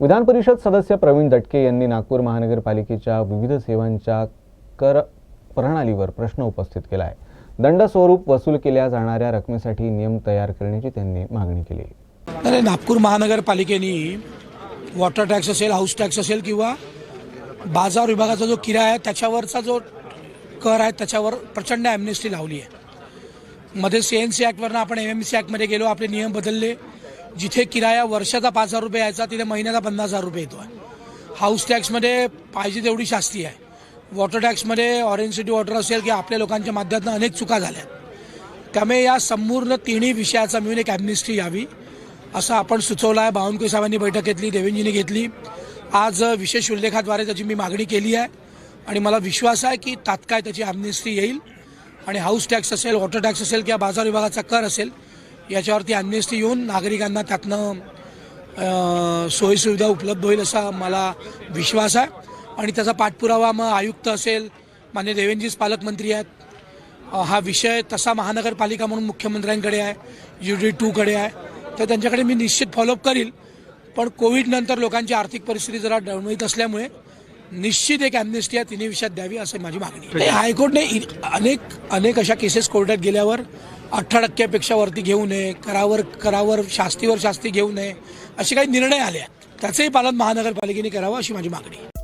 विधान परिषद सदस्य प्रवीण दटके यांनी नागपूर महानगरपालिकेच्या विविध सेवांच्या कर प्रणालीवर प्रश्न उपस्थित केला आहे. दंड स्वरूप वसूल केल्या जाणाऱ्या रकमेसाठी नियम तयार करण्याची त्यांनी मागणी केली. आहे नागपूर महानगरपालिकेने वॉटर टॅक्स असेल हाऊस टॅक्स असेल किंवा बाजार विभागाचा जो किराया आहे त्याच्यावरचा जो कर आहे त्याच्यावर प्रचंड ॲमनेस्टी लावली आहे. मध्ये सी एन सी ॲक्टवरनं आपण एम एम सी ॲक्टमध्ये गेलो आपले नियम बदलले. जिथे किराया वर्षाचा पाच हजार रुपये यायचा तिथे महिन्याचा पन्नास हजार रुपये येतो आहे हाऊस टॅक्समध्ये पाहिजे तेवढी शास्ती आहे. वॉटर टॅक्समध्ये ऑरेंज सिटी वॉटर असेल की आपल्या लोकांच्या माध्यमातून अनेक चुका झाल्या त्यामुळे या संपूर्ण तिन्ही विषयाचा मिळून एक ॲमनिस्टी यावी असं आपण सुचवलं आहे बावनकुळे साहेबांनी बैठक घेतली देवेंजीने घेतली. आज विशेष उल्लेखाद्वारे त्याची मी मागणी केली आहे. आणि मला विश्वास आहे की तात्काळ त्याची ॲमनिस्टी येईल. आणि हाऊस टॅक्स असेल वॉटर टॅक्स असेल किंवा बाजार विभागाचा कर असेल याच्यावरती ॲम्नेस्टी येऊन नागरिकांना त्यातनं सोयीसुविधा उपलब्ध होईल असा मला विश्वास आहे. आणि त्याचा पाठपुरावा मग आयुक्त असेल मान्य देवेंजीच पालकमंत्री आहेत. हा विषय तसा महानगरपालिका म्हणून मुख्यमंत्र्यांकडे आहे यू डी टूकडे आहे. तर त्यांच्याकडे मी निश्चित फॉलोअप करील. पण कोविड नंतर लोकांची आर्थिक परिस्थिती जरा डळमळीत असल्यामुळे निश्चित एक ॲम्नेस्टी या तिन्ही विषयात द्यावी असं माझी मागणी हायकोर्टने अनेक अनेक अशा केसेस कोर्टात गेल्यावर अठरा टक्क्यापेक्षा वरती घेऊ नये करावर करावर शास्तीवर शास्ती घेऊ नये असे काही निर्णय आले आहेत. त्याचंही पालन महानगरपालिकेने करावं अशी माझी मागणी आहे.